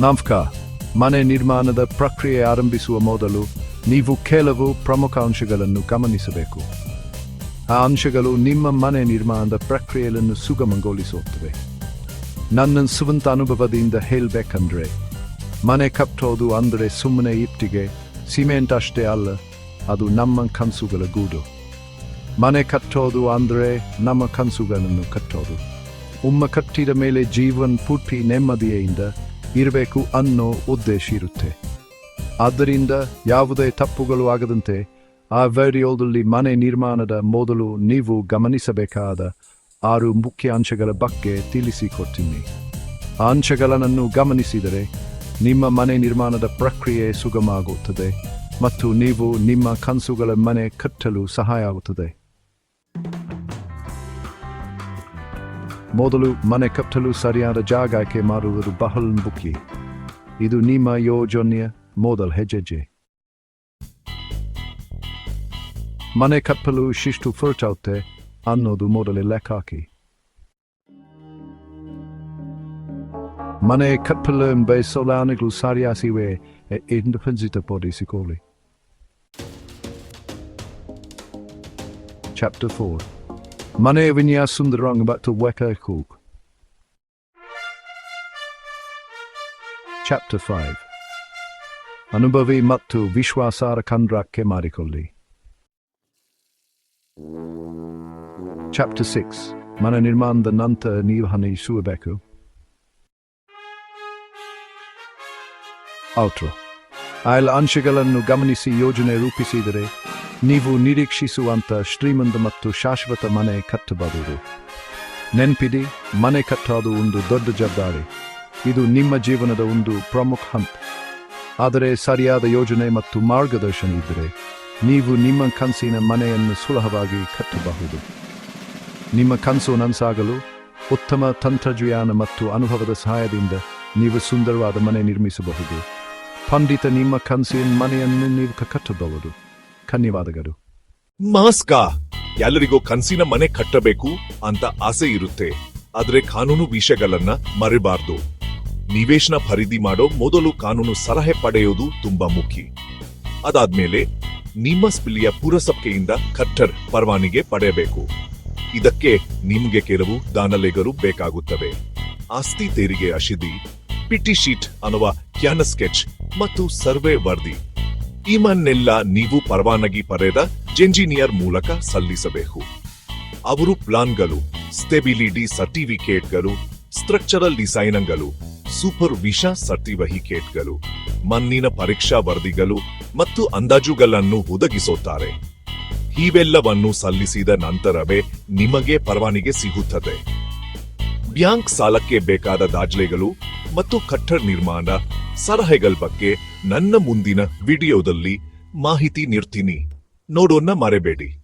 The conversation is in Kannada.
ನಮಸ್ಕಾರ ಮನೆ ನಿರ್ಮಾಣದ ಪ್ರಕ್ರಿಯೆ ಆರಂಭಿಸುವ ಮೊದಲು ನೀವು ಕೆಲವು ಪ್ರಮುಖ ಅಂಶಗಳನ್ನು ಗಮನಿಸಬೇಕು. ಆ ಅಂಶಗಳು ನಿಮ್ಮ ಮನೆ ನಿರ್ಮಾಣದ ಪ್ರಕ್ರಿಯೆಯನ್ನು ಸುಗಮಗೊಳಿಸುತ್ತವೆ. ನನ್ನ ಸ್ವಂತ ಅನುಭವದಿಂದ ಹೇಳಬೇಕಂದ್ರೆ, ಮನೆ ಕಟ್ಟೋದು ಅಂದರೆ ಸುಮ್ಮನೆ ಇಟ್ಟಿಗೆ, ಸಿಮೆಂಟ್ ಅಷ್ಟೇ ಅಲ್ಲ, ಅದು ನಮ್ಮ ಕನಸುಗಳ ಗೂಡು. ಮನೆ ಕಟ್ಟೋದು ಅಂದರೆ ನಮ್ಮ ಕನಸುಗಳನ್ನು ಕಟ್ಟೋದು. ಉಮ್ಮ ಕಟ್ಟಿದ ಮೇಲೆ ಜೀವನ್ ಪೂರ್ತಿ ನೆಮ್ಮದಿಯಿಂದ ಇರಬೇಕು ಅನ್ನೋ ಉದ್ದೇಶ ಇರುತ್ತೆ. ಆದ್ದರಿಂದ ಯಾವುದೇ ತಪ್ಪುಗಳು ಆಗದಂತೆ ಆ ವಿಡಿಯೋದಲ್ಲಿ ಮನೆ ನಿರ್ಮಾಣದ ಮೊದಲು ನೀವು ಗಮನಿಸಬೇಕಾದ ಆರು ಮುಖ್ಯ ಅಂಶಗಳ ಬಗ್ಗೆ ತಿಳಿಸಿಕೊಡ್ತೀನಿ. ಆ ಅಂಶಗಳನ್ನು ಗಮನಿಸಿದರೆ ನಿಮ್ಮ ಮನೆ ನಿರ್ಮಾಣದ ಪ್ರಕ್ರಿಯೆ ಸುಗಮ ಆಗುತ್ತದೆ ಮತ್ತು ನೀವು ನಿಮ್ಮ ಕನಸುಗಳ ಮನೆ ಕಟ್ಟಲು ಸಹಾಯ ಆಗುತ್ತದೆ. ಮೊದಲು ಮನೆ ಕಟ್ಟಲು ಸರಿಯಾದ ಜಾಗ ಆಯ್ಕೆ ಮಾಡುವುದು ಬಹಳ ಮುಖ್ಯ. ಇದು ನಿಮ್ಮ ಯೋಜನೆಯ ಮೊದಲ ಹೆಜ್ಜೆ ಮನೆ ಕಟ್ಟಲು ಶಿಷ್ಟು ಖರ್ಚಾಗುತ್ತೆ ಅನ್ನೋದು ಮೊದಲೇ ಲೆಕ್ಕ ಹಾಕಿ ಮನೆ ಕಟ್ಟಲು ಬೇಸೋಲಾನೆಗಳು ಸರಿಯಾಸಿವೆ ಎಂದು ಖಚಿತಪಡಿಸಿಕೊಳ್ಳಿ Chapter 4 ಮನೆಯ ವಿನ್ಯಾಸ ಸುಂದರವಾಗಿ ಮತ್ತು ವೆಕಕು ಚಾಪ್ಟರ್ ಫೈವ್ ಅನುಭವಿ ಮತ್ತು ವಿಶ್ವಾಸಾರ ಕಂಡ್ರಕ್ಕೆ ಮಾಡಿಕೊಳ್ಳಿ ಚಾಪ್ಟರ್ ಸಿಕ್ಸ್ ಮನೆ ನಿರ್ಮಾಣದ ನಂತರ ನಿರ್ವಹಣಿಸಬೇಕು ಔಟ್ರೋ ಆಯ್ಲ ಅಂಶಗಳನ್ನು ಗಮನಿಸಿ ಯೋಜನೆ ರೂಪಿಸಿದರೆ ನೀವು ನಿರೀಕ್ಷಿಸುವಂತ ಶ್ರೀಮಂತ ಮತ್ತು ಶಾಶ್ವತ ಮನೆ ಕಟ್ಟಬಹುದು ನೆನ್ಪಿಡಿ, ಮನೆ ಕಟ್ಟೋದು ಒಂದು ದೊಡ್ಡ ಜವಾಬ್ದಾರಿ ಇದು ನಿಮ್ಮ ಜೀವನದ ಒಂದು ಪ್ರಮುಖ ಹಂತ. ಆದರೆ ಸರಿಯಾದ ಯೋಜನೆ ಮತ್ತು ಮಾರ್ಗದರ್ಶನ ಇದ್ದರೆ ನೀವು ನಿಮ್ಮ ಕನಸಿನ ಮನೆಯನ್ನು ಸುಲಭವಾಗಿ ಕಟ್ಟಬಹುದು. ನಿಮ್ಮ ಕನಸು ನನಸಾಗಲು ಉತ್ತಮ ತಂತ್ರಜ್ಞಾನ ಮತ್ತು ಅನುಭವದ ಸಹಾಯದಿಂದ ನೀವು ಸುಂದರವಾದ ಮನೆ ನಿರ್ಮಿಸಬಹುದು. ಪಂಡಿತ ನಿಮ್ಮ ಕನಸಿನ ಮನೆಯನ್ನು ನೀವು ಕಟ್ಟಬಹುದು. ಧನ್ಯವಾದಗಳು. ಮಾಸ್ಕ ಎಲ್ಲರಿಗೂ ಕನ್ಸಿನ ಮನೆ ಕಟ್ಟಬೇಕು ಅಂತ ಆಸೆ ಇರುತ್ತೆ. ಆದ್ರೆ ಕಾನೂನು ವಿಷಯಗಳನ್ನ ಮರಿಬಾರ್ದು. ನಿವೇಶನ ಖರೀದಿ ಮಾಡೋ ಮೊದಲು ಕಾನೂನು ಸಲಹೆ ಪಡೆಯೋದು ತುಂಬಾ ಮುಖ್ಯ. ಅದಾದ್ಮೇಲೆ ನಿಮ್ಮ ಸ್ಪಿಲಿಯ ಪುರಸಭೆಯಿಂದ ಕಟ್ಟರ್ ಪರವಾನಿಗೆ ಪಡೆಯಬೇಕು. ಇದಕ್ಕೆ ನಿಮ್ಗೆ ಕೆಲವು ದಾನಲೇಗರು ಬೇಕಾಗುತ್ತವೆ. ಆಸ್ತಿ ತೆರಿಗೆ ಅಶಿದಿ, ಪಿಟಿ ಶೀಟ್ ಅನ್ನುವ ಕ್ಯಾನ ಸ್ಕೆಚ್ ಮತ್ತು ಸರ್ವೆ ವರದಿ. ಇವನ್ನೆಲ್ಲ ನೀವು ಪರವಾನಗಿ ಪಡೆದ ಎಂಜಿನಿಯರ್ ಮೂಲಕ ಸಲ್ಲಿಸಬೇಕು. ಅವರು ಪ್ಲಾನ್ಗಳು, ಸ್ಟೆಬಿಲಿಟಿ ಸರ್ಟಿಫಿಕೇಟ್ಗಳು, ಸ್ಟ್ರಕ್ಚರಲ್ ಡಿಸೈನ್ಗಳು ಸೂಪರ್ ವಿಷ ಸರ್ಟಿಫಿಕೇಟ್ಗಳು, ಮಣ್ಣಿನ ಪರೀಕ್ಷಾ ವರದಿಗಳು ಮತ್ತು ಅಂದಾಜುಗಳನ್ನು ಒದಗಿಸುತ್ತಾರೆ. ಇವೆಲ್ಲವನ್ನು ಸಲ್ಲಿಸಿದ ನಂತರವೇ ನಿಮಗೆ ಪರವಾನಿಗೆ ಸಿಗುತ್ತದೆ. ಬ್ಯಾಂಕ್ ಸಾಲಕ್ಕೆ ಬೇಕಾದ ದಾಖಲೆಗಳು ಮತ್ತು ಕಟ್ಟಡ ನಿರ್ಮಾಣ ಸಲಹೆಗಳ ಬಗ್ಗೆ ನನ್ನ ಮುಂದಿನ ವಿಡಿಯೋದಲ್ಲಿ ಮಾಹಿತಿ ನೀಡ್ತೀನಿ. ನೋಡೋಣ, ಮರೆಬೇಡಿ.